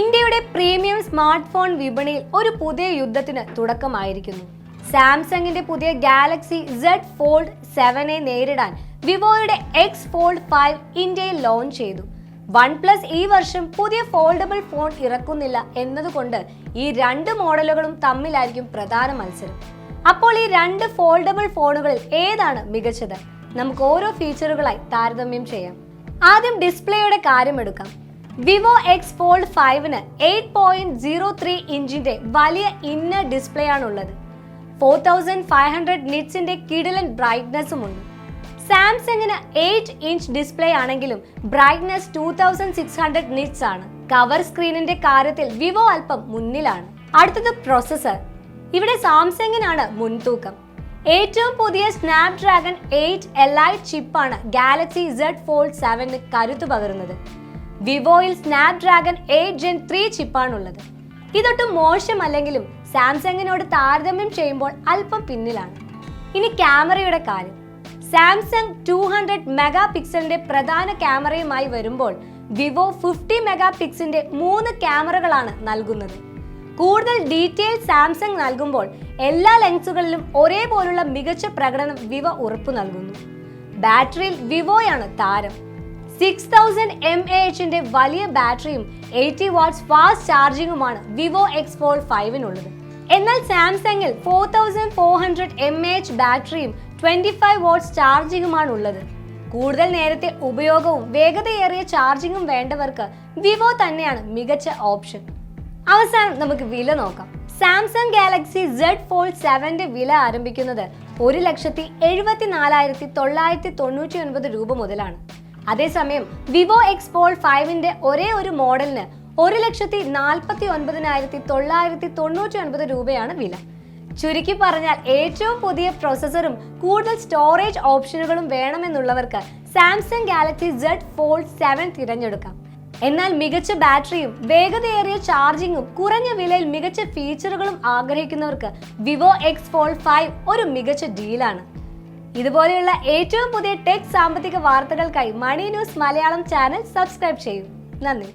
ഇന്ത്യയുടെ premium smart phone വിപണിയിൽ ഒരു പുതിയ യുദ്ധത്തിന് തുടക്കമായിരിക്കുന്നു. സാംസങ്ങിന്റെ പുതിയ ഗാലക്സി സെഡ് ഫോൾഡ് സെവനെ നേരിടാൻ വിവോയുടെ എക്സ് ഫോൾഡ് ഫൈവ് ഇന്ത്യയിൽ ലോഞ്ച് ചെയ്തു. വൺ പ്ലസ് ഈ വർഷം പുതിയ ഫോൾഡബിൾ ഫോൺ ഇറക്കുന്നില്ല എന്നതുകൊണ്ട് ഈ രണ്ട് മോഡലുകളും തമ്മിലായിരിക്കും പ്രധാന മത്സരം. അപ്പോൾ ഈ രണ്ട് ഫോൾഡബിൾ ഫോണുകളിൽ ഏതാണ് മികച്ചത്? നമുക്ക് ഓരോ ഫീച്ചറുകളായി താരതമ്യം ചെയ്യാം. ആദ്യം ഡിസ്പ്ലേയുടെ കാര്യം എടുക്കാം. വിവോ എക്സ് ഫോൾഡ് ഫൈവിന് എയ്റ്റ് പോയിന്റ് സീറോ ത്രീ ഇഞ്ചിന്റെ വലിയ ഇന്നർ ഡിസ്പ്ലേ ആണുള്ളത്. ഫോർ തൗസൻഡ് ഫൈവ് ഹൺഡ്രഡ് നിറ്റ്സിന്റെ കിടിലൻ ബ്രൈറ്റ്നസ്സും ഉണ്ട് സാംസങ്ങിന് എയ്റ്റ് ഇഞ്ച് ഡിസ്പ്ലേ ആണെങ്കിലും brightness two thousand six hundred nits ആണ്. കവർ സ്ക്രീനിന്റെ കാര്യത്തിൽ വിവോ അല്പം മുന്നിലാണ്. അടുത്തത് പ്രോസസർ ഇവിടെ സാംസങ്ങിനാണ് മുൻതൂക്കം. ഏറ്റവും പുതിയ സ്നാപ്ഡ്രാഗൺ എയ്റ്റ് ഐ ചിപ്പാണ് ഗാലക്സി സെഡ് ഫോൾഡ് സെവന് കരുത്തു പകരുന്നത്. വിവോയിൽ സ്നാപ്ഡ്രാഗൺ എയ്റ്റ് ജെൻ ത്രീ ചിപ്പാണുള്ളത്. ഇതൊട്ടും മോശമല്ലെങ്കിലും സാംസങ്ങിനോട് താരതമ്യം ചെയ്യുമ്പോൾ അല്പം പിന്നിലാണ്. ഇനി ക്യാമറയുടെ കാര്യം. സാംസങ് ടു ഹൺഡ്രഡ് മെഗാ പിക്സലിന്റെ പ്രധാന ക്യാമറയുമായി വരുമ്പോൾ വിവോ ഫിഫ്റ്റി മെഗാ പിക്സിന്റെ മൂന്ന് ക്യാമറകളാണ് നൽകുന്നത്. കൂടുതൽ ഡീറ്റെയിൽ സാംസങ് നൽകുമ്പോൾ എല്ലാ ലെൻസുകളിലും ഒരേപോലുള്ള മികച്ച പ്രകടനം വിവോ ഉറപ്പു നൽകുന്നു. ബാറ്ററിയിൽ വിവോയാണ് താരം. സിക്സ് തൗസൻഡ് എം എ എച്ചിന്റെ വലിയ ബാറ്ററിയും എയ്റ്റി വാട്ട്സ് ഫാസ്റ്റ് ചാർജിങ്ങുമാണ് വിവോ എക്സ് ഫോൾ ഫൈവിനുള്ളത് എന്നാൽ സാംസങ്ങിൽ four thousand four hundred M A H ബാറ്ററിയും twenty five watts ചാർജിങ്ങുമാണ് ഉള്ളത് കൂടുതൽ നേരത്തെ ഉപയോഗവും വേഗതയേറിയ ചാർജിങ്ങും വേണ്ടവർക്ക് വിവോ തന്നെയാണ് മികച്ച ഓപ്ഷൻ. അവസാനം നമുക്ക് വില നോക്കാം. സാംസങ് ഗാലക്സി Z ഫോൾഡ് സെവന്റെ വില ആരംഭിക്കുന്നത് ഒരു ലക്ഷത്തി എഴുപത്തി നാലായിരത്തി തൊള്ളായിരത്തി തൊണ്ണൂറ്റി ഒൻപത് രൂപ മുതലാണ്. അതേസമയം വിവോ എക്സ് പോൾ ഫൈവിന്റെ ഒരേ ഒരു മോഡലിന് ഒരു ലക്ഷത്തി നാൽപ്പത്തി ഒൻപതിനായിരത്തി തൊള്ളായിരത്തി തൊണ്ണൂറ്റി ഒൻപത് രൂപയാണ് വില. ചുരുക്കി പറഞ്ഞാൽ ഏറ്റവും പുതിയ പ്രോസസ്സറും കൂടുതൽ സ്റ്റോറേജ് ഓപ്ഷനുകളും വേണമെന്നുള്ളവർക്ക് Samsung Galaxy Z fold seven തിരഞ്ഞെടുക്കാം. എന്നാൽ മികച്ച ബാറ്ററിയും വേഗതയേറിയ ചാർജിങ്ങും കുറഞ്ഞ വിലയിൽ മികച്ച ഫീച്ചറുകളും ആഗ്രഹിക്കുന്നവർക്ക് വിവോ എക്സ് ഫോൾ ഫൈവ് ഒരു മികച്ച ഡീലാണ് ഇതുപോലെയുള്ള ഏറ്റവും പുതിയ ടെക് സാമ്പത്തിക വാർത്തകൾക്കായി money news Malayalam channel subscribe ചെയ്യൂ. നന്ദി.